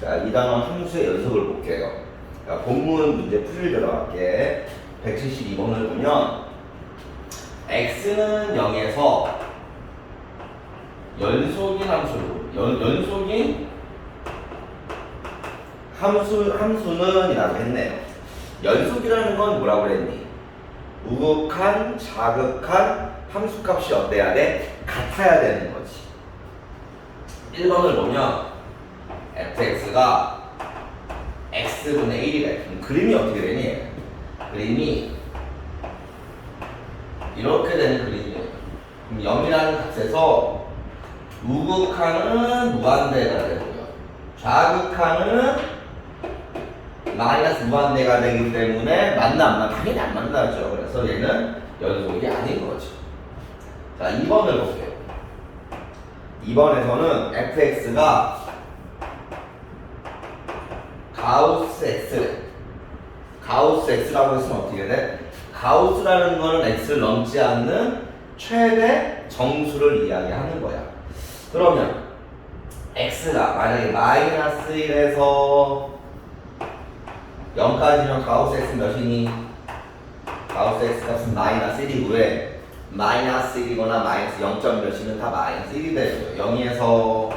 자, 이 단원 함수의 연속을 볼게요. 자, 본문 문제 풀이 들어갈게. 172번을 보면 x는 0에서 연속인 함수로 연, 연속인 함수 함수는 이라고 했네요. 연속이라는 건 뭐라고 그랬니? 우극한, 자극한 함수 값이 어때야 돼? 같아야 되는 거지. 1번을 보면 fx가 x분의 1이래. 그럼 그림이 어떻게 되니? 그림이 이렇게 되는 그림이에요. 그럼 0이라는 값에서 우극한은 무한대가 되고요. 좌극한은 마이너스 무한대가 되기 때문에 만나 안 만나? 당연히 안 만나죠. 그래서 얘는 연속이 아닌 거죠. 자, 2번을 볼게요. 2번에서는 fx가 가우스 x래. 가우스 x라고 했으면 어떻게 돼? 가우스라는 거는 x를 넘지 않는 최대 정수를 이야기하는 거야. 그러면 x가 만약에 마이너스 1에서 0까지면 가우스 x 몇이니? 가우스 x 값은 마이너스 1이고요. 마이너스 1이거나 마이너스 0. 몇이면 다 마이너스 1이 되고요. 0에서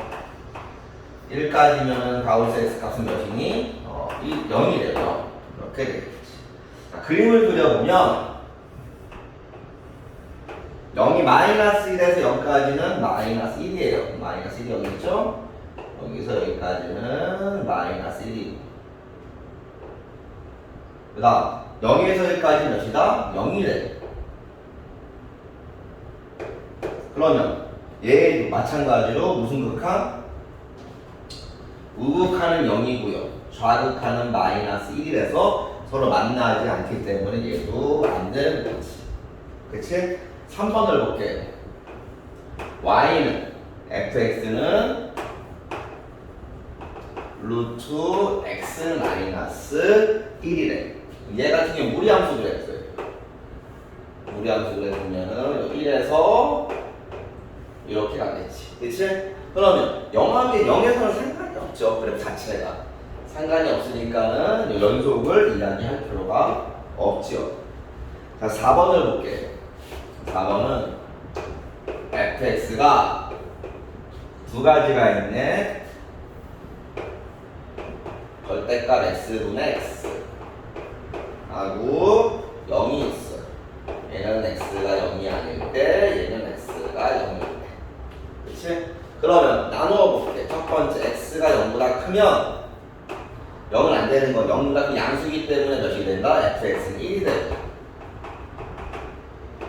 1까지면 가우스 x 값은 몇이니? 어, 1, 0이 되죠. 이렇게 되겠지. 자, 그림을 그려보면 0이 마이너스 1에서 0까지는 마이너스 1이에요. 마이너스 1이 여기 있죠? 여기서 여기까지는 마이너스 1이고 그 다음 0에서 1까지 몇이다? 0이래 그러면 얘도 마찬가지로 무슨 극한? 우극한은 0이고요 좌극한은 마이너스 1이라서 서로 만나지 않기 때문에 얘도 안 되는 거지. 그치? 3번을 볼게요 y는 fx는 루트 x 마이너스 1이래. 얘 같은 경우 무리함수를 했어요. 무리함수를 해보면은 1에서 이렇게 가겠지. 그치? 그러면 0하면 0에서는 상관이 없죠. 그래 자체가 상관이 없으니까는 연속을 이야기할 필요가 없지요. 자 4번을 볼게요 4번은 fx가 두 가지가 있네. 절대값 x분의 x. 하고 0이 있어 얘는 x가 0이 아닐 때 얘는 x가 0일 때 그치? 그러면 나누어 볼게 첫 번째 x가 0보다 크면 0은 안 되는 거 0보다 그 양수기 때문에 몇이 된다? fx는 1이 되고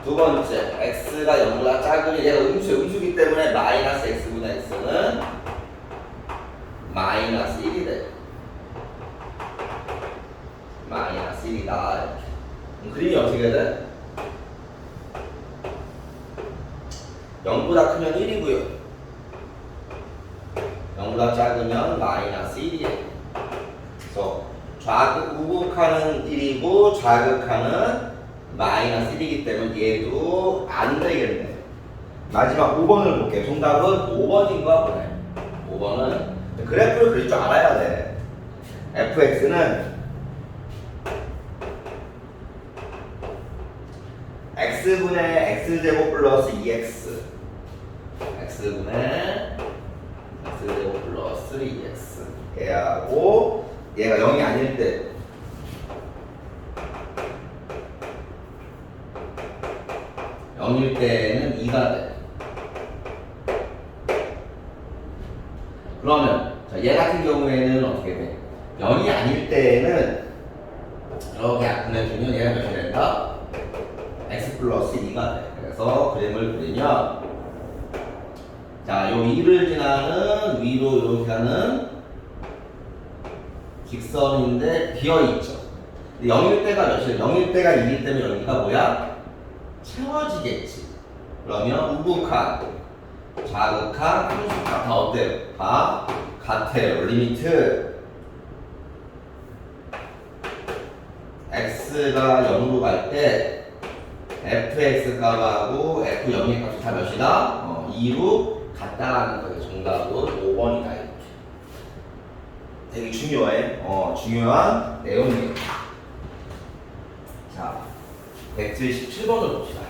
두 번째 x가 0보다 작으면 얘가 음수, 음수기 때문에 마이너스 x분의 x는 마이너스 1이 돼 마이너스 1이다 이렇게 그럼 그림이 어떻게 돼? 0보다 크면 1이고요 0보다 작으면 마이너스 1이에요 그래서 좌극, 우극하는 1이고 좌극하는 마이너스 1이기 때문에 얘도 안 되겠네. 마지막 5번을 볼게요. 정답은 5번인 가 보네. 5번은 그래프를 그릴 줄 알아야 돼. fx는 x분의 x제곱 플러스 2x x분의 x제곱 플러스 2x 얘하고 얘가 0이 아닐 때 영일 때는 2가 돼. 그러면 자, 얘 같은 경우에는 어떻게 돼? 0이 아닐 때는 이렇게 보내주면 얘가 몇이 된다? x 플러스 2가 돼. 그래서 그림을 그리면 자, 요 2를 지나는 위로 이렇게 가는 직선인데 비어있죠. 0일 때가 몇이에요? 0일 때가 2일 때면 여기가 뭐야? 채워지겠지. 그러면 우극한, 좌극한, 함수값 다 어때요? 다 같아요. 리미트 x가 0으로 갈 때 fx 값하고 f 0의 값이 다 몇이다? 어, 2로 같다라는 거예요. 정답은 5번이다 이렇게. 되게 중요해. 어, 중요한 내용이에요. 자, 177번을 봅시다.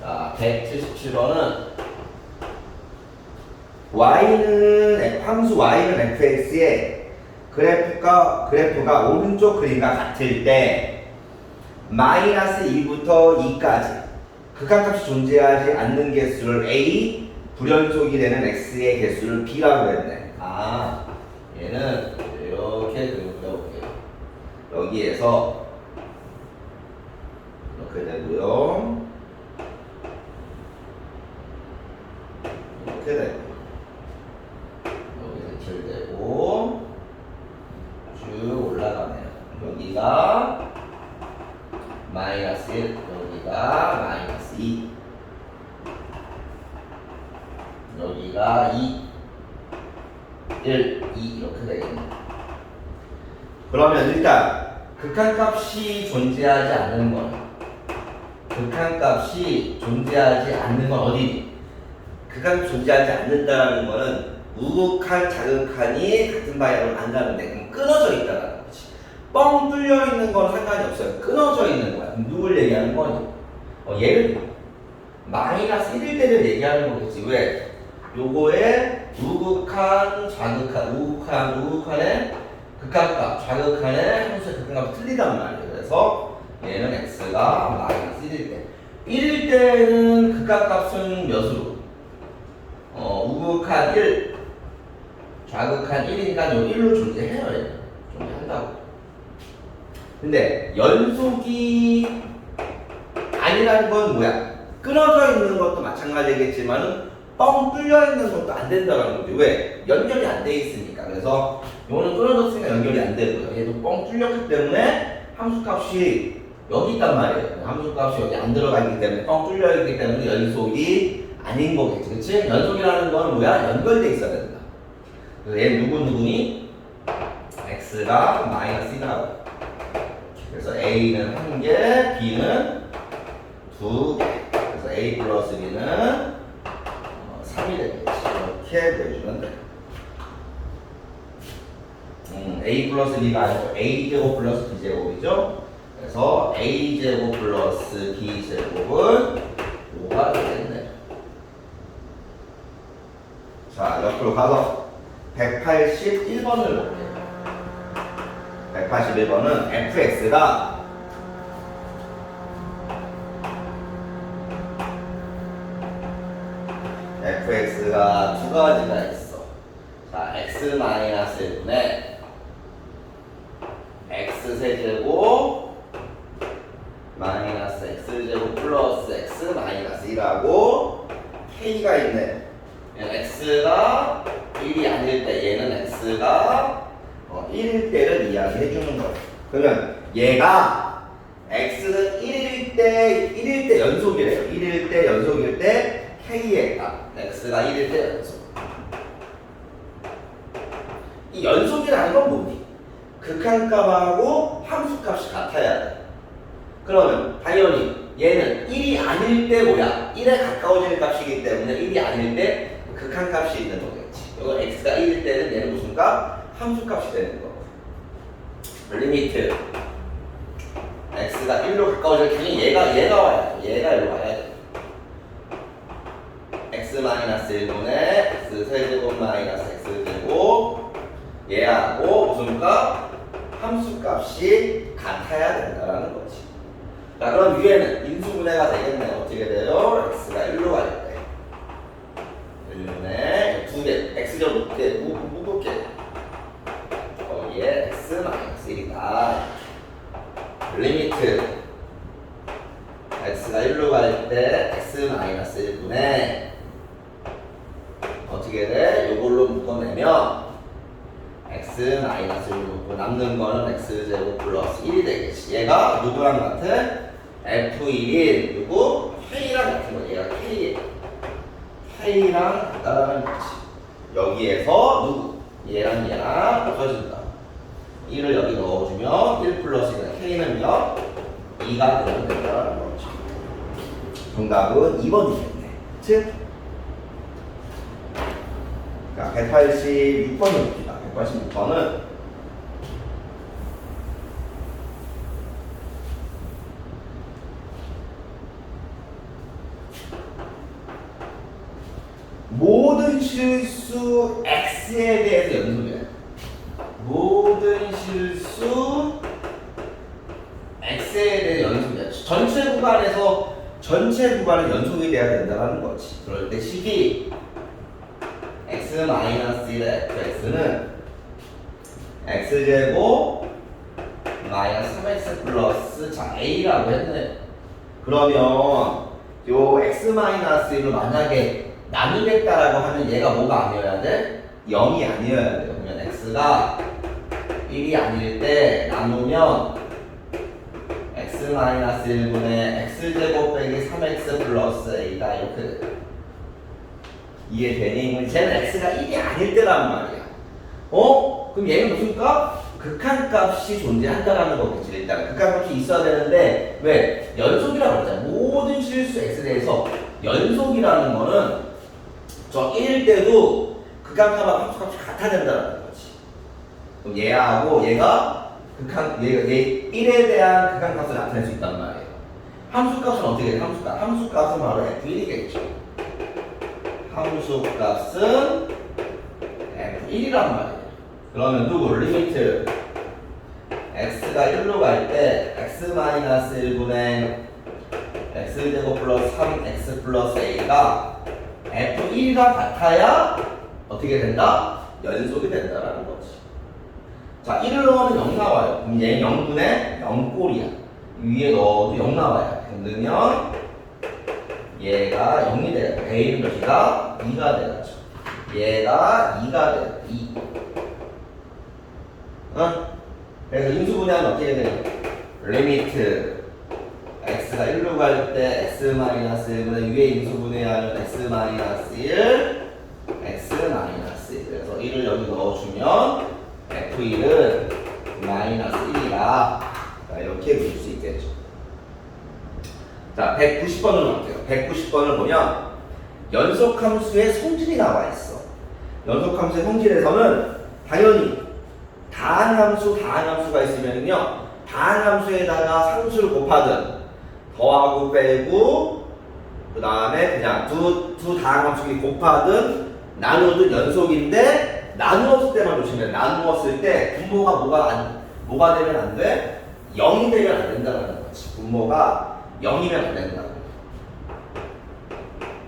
자, 177번은 y는 함수 y는 fx의 그래프가 그래프가 오른쪽 그림과 같을 때 마이너스 2부터 2까지 극한값이 존재하지 않는 개수를 a 불연속이 되는 x의 개수를 b라고 했네. 아 얘는 이렇게 그려볼게요. 여기에서 이렇게 되고요. 이렇게 되고 여기서 킬되고 쭉 올라가네요. 여기가 마이너스 1, 여기가 마이너스 2, 여기가 2, 1, 2 이렇게 되겠네요. 그러면 일단 극한값이 존재하지 않는 건 극한값이 존재하지 않는 건 어디니? 극한값이 존재하지 않는다는 거는 우극한 자극한이 같은 방향으로 안 가는데 그럼 끊어져 있다는 거지. 뻥 뚫려 있는 건 상관이 없어요. 끊어져 있는 거야. 누굴 얘기하는 거니? 어, 얘를 마이너스 1일 때를 얘기하는 거겠지. 왜? 요거에 우극한, 좌극한, 우극한, 우극한의 극한값, 좌극한의 함수의 극한값이 틀리단 말이에요. 그래서 얘는 x가 마이너스 1일 때. 1일 때는 극한값은 몇으로? 어, 우극한 1, 좌극한 1이니까 요 1로 존재해요. 얘는. 존재한다고. 근데 연속이 아니라는 건 뭐야? 끊어져 있는 것도 마찬가지겠지만은 뻥 뚫려 있는 것도 안 된다는 거지. 왜? 연결이 안 돼 있으니까. 그래서 요거는 끊어졌으니까 연결이 안 되고요. 얘도 뻥 뚫렸기 때문에 함수값이 여기 있단 말이에요. 함수값이 여기 안 들어가 있기 때문에 뻥 뚫려 있기 때문에 연속이 아닌 거겠지. 그치? 연속이라는 건 뭐야? 연결돼 있어야 된다. 그래서 얘는 누구 누구니? x가 마이너스 1이라고. 그래서 A는 한 개, B는 두 개. 그래서 A 플러스 B는 어, 3이 되겠지. 이렇게 보여주면 돼. 음, A 플러스 B가 아니고 A 제곱 플러스 B 제곱이죠. 그래서 A 제곱 플러스 B 제곱은 5가 되겠네. 자, 옆으로 가서 181번을 볼게요. 181번은 fx가 fx가 두 가지가 있어. 자, x 마이너스 1분의 x 세제곱 마이너스 x 제곱 플러스 x 마이너스 1하고 k가 있네. x가 1이 아닐 때 얘는 x가 어, 1일 때를 이야기해 주는 거예요. 그러면 얘가 x는 1일 때 1일 때 연속이래요. 1일 때 연속일 때 k의 값 x가 1일 때 연속. 이 연속이라는 건 뭐니? 극한값하고 함수값이 같아야 돼. 그러면 당연히 얘는 1이 아닐 때 뭐야? 1에 가까워지는 값이기 때문에 1이 아닐 때 극한 값이 있는 거겠지. 이거 x가 1일 때는 얘는 무슨 값? 함수 값이 되는 거. 리미트 x가 1로 가까워질 테니 얘가 얘가 와야 돼. 얘가 일로 와야 돼. x 마이너스 1분의 x 세제곱 마이너스 x 제곱 얘하고 무슨 값? 함수 값이 같아야 된다라는 거지. 자 그럼 위에는 인수분해가 되겠네. 어떻게 돼요? x가 1로 갈 때. 1분의 두 개, x 제곱 두 개, 무겁게 거기에 x 마이너스 1이다. 리미트 x가 1로 갈 때 x 마이너스 1분의 어떻게 돼? 요걸로 묶어내면 x 마이너스 1로 묶고 남는 거는 x 제곱 플러스 1이 되겠지. 얘가 누구랑 같아? F1인 누구? k랑 같은 거. 얘가 k k랑 같다라는 거지. 여기에서 누구? 얘랑 얘랑 붙어진다. 1을 여기 넣어주면 1 플러스 1 K는 몇? 2가 되면 된다는 거죠. 정답은 2번이겠네. 즉, 자, 186번을 봅시다. 186번은 모든 실수 x에 대해서 연속이야. 모든 실수 x에 대해 연속이야. 전체 구간에서 전체 구간은 연속이 돼야 된다는 거지. 그럴 때 식이 x 마이너스 1 fx는 x 제곱 마이너스 3x 플러스 자 a라고 했네. 그러면 요 x 마이너스 1을 만약에 나누겠다라고 하면 얘가 뭐가 아니어야 돼? 0이 아니어야 돼요. 그러면 x가 1이 아닐 때 나누면 x 마이너스 1분의 x 제곱 빼기 3x 플러스 a가 이렇게 돼. 이해되니? 쟤는 x가 1이 아닐 때란 말이야. 어? 그럼 얘는 무슨 값? 극한값이 존재한다라는 거겠지. 일단 극한값이 있어야 되는데 왜? 연속이라고 그랬잖아. 모든 실수 x에 대해서 연속이라는 거는 저 1일 때도 극한값과 함수값이 같아야 된다는 거지. 그럼 얘하고 얘가 극한 얘가 얘 1에 대한 극한값을 나타낼 수 있단 말이에요. 함수값은 어떻게 돼? 함수값. 함수값은 바로 f1이겠죠. 함수값은 f1이란 말이에요. 그러면 누구? 리미트 x가 1로 갈 때 x 마이너스 1분의 x제곱 플러스 3x 플러스 a가 f1과 같아야 어떻게 된다? 연속이 된다라는 거지. 자, 1을 넣으면 0 나와요. 그럼 얘 0분의 0꼴이야. 위에 넣어도 0 나와요. 그러면 얘가 0이 돼요. a는 몇이다? 2가 되겠죠. 얘가 2가 돼요. 2. 어? 그래서 인수분해하면 어떻게 돼요? 리미트 x가 1로 갈 때 x 마이너스 1분의 위에 인수분해하면 x 마이너스 1 x 마이너스 1 그래서 1을 여기 넣어주면 f1은 마이너스 1이다. 자, 이렇게 볼수 있겠죠. 자 190번을 볼게요. 190번을 보면 연속함수의 성질이 나와 있어. 연속함수의 성질에서는 당연히 다항함수, 다항함수가 있으면요 다항함수에다가 상수를 곱하든 더하고 빼고 그 다음에 그냥 두, 두 다항함수끼리 곱하든 나누든 연속인데 나누었을 때만 조심해 나누었을 때 분모가 뭐가 안, 뭐가 되면 안 돼? 0이 되면 안 된다는 거지. 분모가 0이면 안 된다.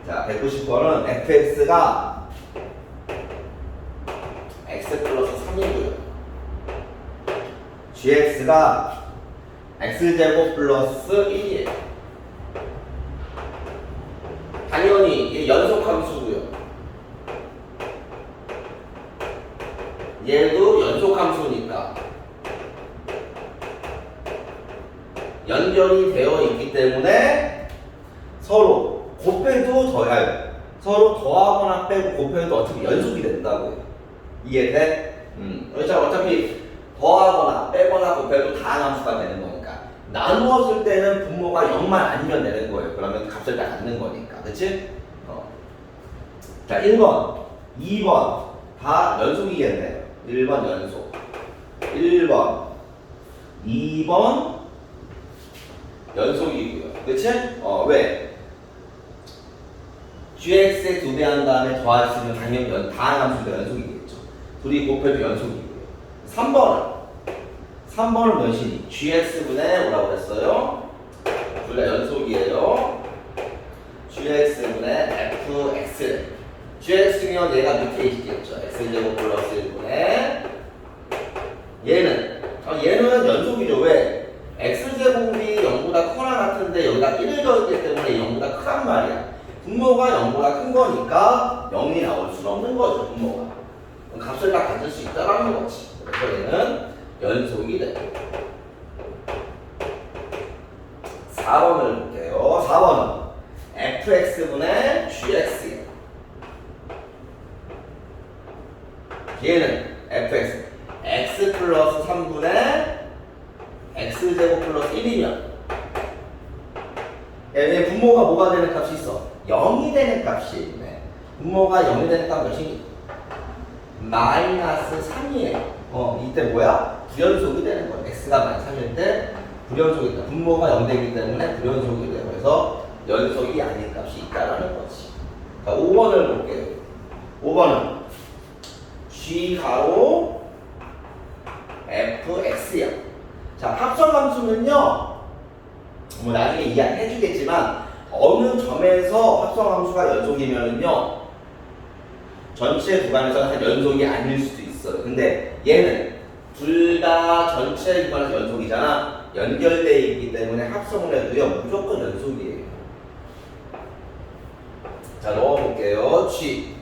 자 190번은 fx가 x 플러스 3이고요 gx가 x제곱 플러스 1이에요. 당연히 이게 연속 함수고요. 얘도 연속 함수니까 연결이 되어 있기 때문에 서로 곱해도 더해요. 서로 더하거나 빼고 곱해도 어차피 연속이 된다고요. 이해돼? 음. 자 어차피 더하거나 빼거나 곱해도 다 함수가 되는 거니까. 나누었을 때는 분모가 0만 아니면 되는 거예요. 그러면 값을 다 갖는 거니까. 그치? 어. 자 1번 2번. 다 연속이겠네. 1번 연속. 1번 2번 연속이고요. 그치? 어 왜? gx에 두배한 다음에 더하시면 당연히 연, 다항 함수가 연속이겠죠. 둘이 곱해도 연속이고요 3번은 3번은 몇이니? gx분의 뭐라고 그랬어요? 둘 다 연속이에요. gx분의 fx. gx면 얘가 밑에 있겠죠. x제곱 플러스 1분의 얘는 어, 얘는 연속이죠. 왜? x제곱이 0보다 커나 같은데 여기다 1을 넣었기 때문에 0보다 크단 말이야. 분모가 0보다 큰 거니까 0이 나올 수는 없는 거죠. 분모가. 값을 다 가질 수 있다라는 거지. 얘는 연속이 돼. 4번을 볼게요. 4번은 fx분의 gx예요. 얘는 fx x 플러스 3분의 x제곱 플러스 1이면 얘 분모가 뭐가 되는 값이 있어? 0이 되는 값이 있네. 분모가 0이 되는 값 몇이? 마이너스 3이에요. 어, 이때 뭐야? 불연속이 되는 거야. x가 마이너스 3일 때 불연속이 돼. 분모가 0 되기 때문에 불연속이 돼. 그래서 연속이 아닌 값이 있다라는 거지. 자, 5번을 볼게요. 5번은 g 가로 fx야. 자, 합성함수는요. 뭐 나중에 이야기해 주겠지만 어느 점에서 합성함수가 연속이면은요 전체 구간에서는 한 연속이 아닐 수도 있어요. 근데 얘는 둘 다 전체 구간에서 연속이잖아. 연결되어 있기 때문에 합성을 해도요 무조건 연속이에요. 자 넣어볼게요. g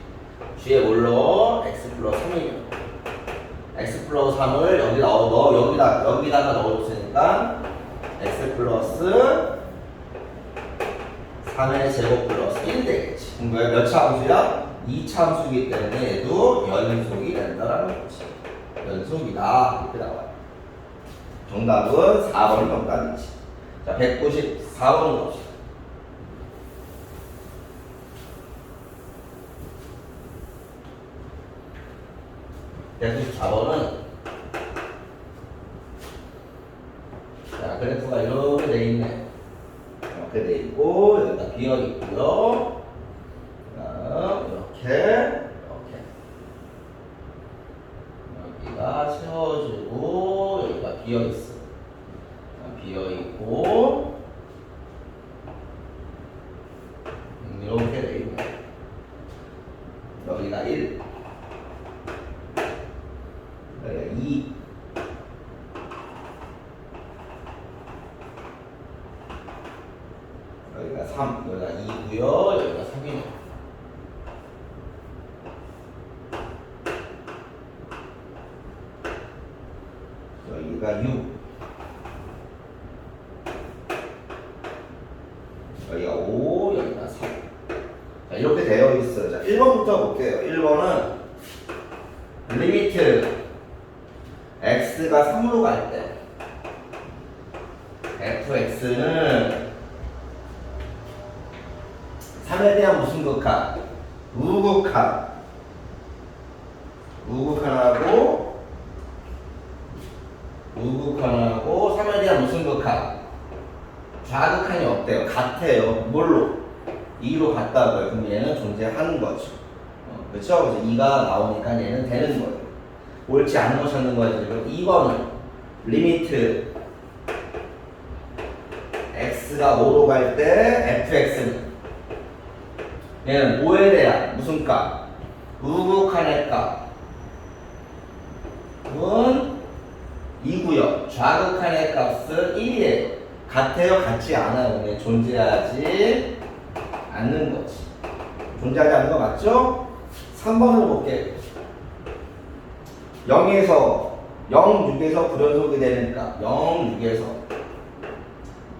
g에 뭘로 x 플러스 3이면 x 플러스 3을 여기다 넣어 넣어 여기다 여기다가 넣어줬으니까 x 플러스 3의 제곱 플러스 1 되겠지. 그럼? 몇 차 함수야? 2차 함수이기 때문에 얘도 연속이 된다라는 거지. 연속이다. 이렇게 나와요. 정답은 4번 정답이지. 자, 194번 갑시다. 194번은 자, 그래프가 이렇게 돼 있네. 이렇게 돼 있고 여기가 비어 있고요. 자, 이렇게 이렇게 여기가 채워지고 여기가 비어 있어. 자, 비어 있고 음, 이렇게 돼 있네. 여기가 1, 여기가 2. 여기가 3, 여기가 2고요, 여기가 3이네요. 여기가 6. 여기가 5, 여기가 3. 자, 이렇게 되어 있어요. 자, 1번부터 볼게요. 1번은 리미트 x가 3으로 갈 때 fx는 3에 대한 무슨 극한? 우극한. 우극한하고 우극한하고 3에 대한 무슨 극한? 좌극한이 없대요. 같아요. 뭘로? 2로 같다고요. 그럼 얘는 존재하는 거죠. 어, 그렇죠? 그래서 2가 나오니까 얘는 되는 거예요. 옳지 않은 거 찾는 거지. 그럼 2번은 리미트 x가 5로 갈 때 fx는 얘는 5에 대한 무슨 값? 우극한의 값은 2고요. 좌극한의 값은 1이에요. 같아요? 같지 않아요. 얘 존재하지 않는 거지. 존재하지 않는 거 맞죠? 3번을 볼게요. 0에서 0, 6에서 불연속이 값. 0, 6에서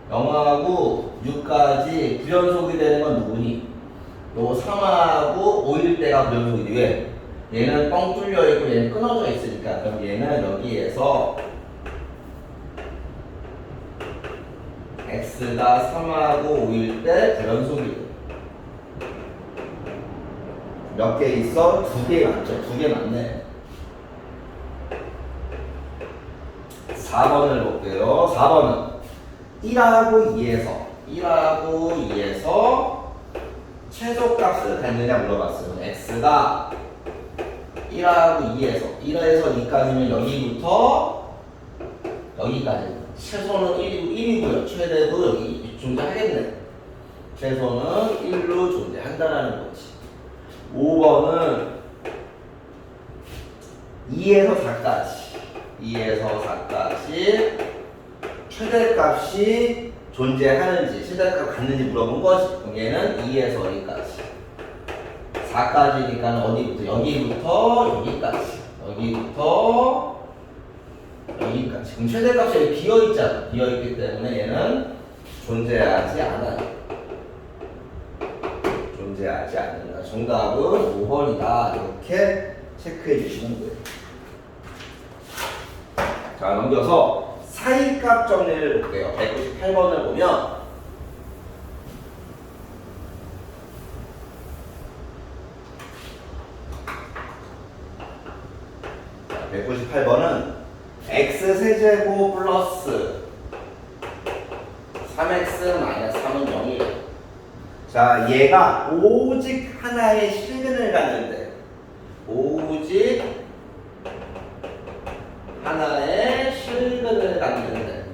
0하고 6까지 불연속이 되는 건 누구니? 요 3하고 5일 때가 불연속이지. 왜? 얘는 뻥 뚫려 있고 얘는 끊어져 있으니까. 그럼 얘는 여기에서 x가 3하고 5일 때 돼. 몇개 있어? 두 개 맞죠? 두 개 맞네. 4번을 볼게요. 4번은 1하고 2에서 1하고 2에서 최소값을 갖느냐 물어봤어요. x가 1하고 2에서 1에서 2까지면 여기부터 여기까지 최소는 1이고 1이고요. 최대도 여기 존재하겠네. 최소는 1로 존재한다라는 거지. 5번은 2에서 4까지 2에서 4까지 최대값이 존재하는지 최대값 갖는지 물어본 그럼 얘는 2에서 어디까지 4까지니까 어디부터 여기부터 여기까지 여기부터 2까지. 지금 최대값이 비어있잖아. 비어있기 때문에 얘는 존재하지 않아요. 존재하지 않는다. 정답은 5번이다. 이렇게 체크해 주시는 거예요. 자, 넘겨서 사이값 정리를 볼게요. 198번을 보면 198번은 x 세제곱 플러스 3x 마이너스 3은 0이래. 자, 얘가 오직 하나의 실근을 갖는데, 오직 하나의 실근을 갖는데,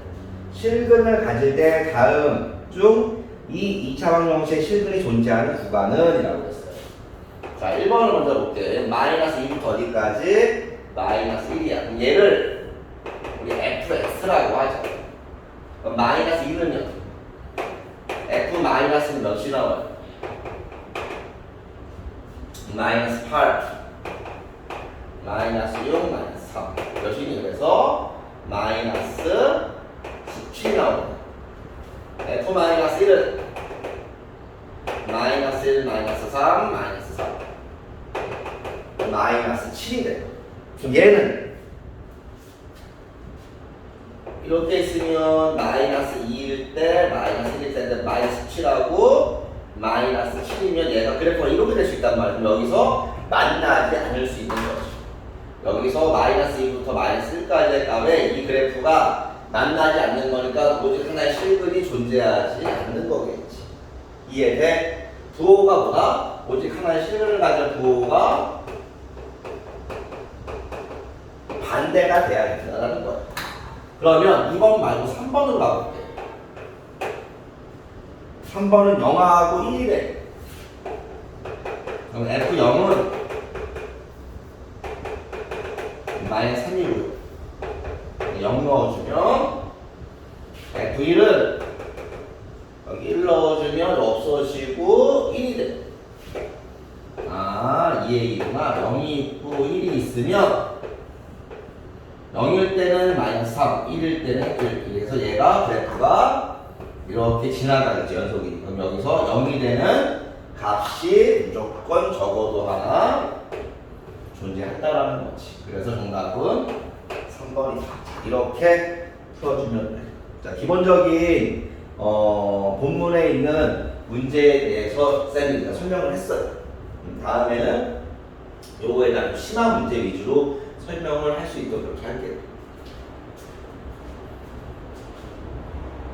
실근을 가질 때 다음 중 이 2차 방정식의 실근이 존재하는 구간은 이라고 했어요. 자, 1번을 먼저 볼게. 마이너스 2부터 어디까지? 마이너스 1이야. 그럼 얘를 우리 fx라고 하자. 그럼 마이너스 1은요? f 마이너스는 몇이 나와요? 마이너스 8 마이너스 6 마이너스 3 몇이니 그래서 마이너스 17이 나옵니다 f 마이너스 1은? 마이너스 1 마이너스 3 마이너스 3 마이너스 7이 돼요 그럼 얘는 이렇게 있으면 마이너스 2일 때 마이너스 1일 때인데 마이너스 7하고 마이너스 7이면 얘가 그래프가 이렇게 될 수 있단 말이에요. 여기서 만나지 않을 수 있는 거죠. 여기서 마이너스 2부터 마이너스 1까지의 값에 이 그래프가 만나지 않는 거니까 오직 하나의 실근이 존재하지 않는 거겠지. 이해돼? 부호가 뭐다? 오직 하나의 실근을 가진 부호가 반대가 돼야 된다는 거야. 그러면 2번 말고 3번으로 가볼게. 3번은 0하고 1이래. 그럼 F0은 마이너스 3이고요. 0 넣어주면 F1은 여기 1 넣어주면 없어지고 1이 돼. 아, 이해이구나. 0이 있고 1이 있으면 0일 때는 3, 1일 때는 1. 그래서 얘가 그래프가 이렇게 지나가겠죠, 연속이. 그럼 여기서 0이 되는 값이 무조건 적어도 하나 존재한다라는 거지. 그래서 정답은 3번이다. 이렇게 풀어주면 돼. 자, 기본적인 어, 본문에 있는 문제에 대해서 쌤이 설명을 했어요. 음, 다음에는 요거에 대한 심한 문제 위주로 설명을 할 수 있도록 그렇게 할게요.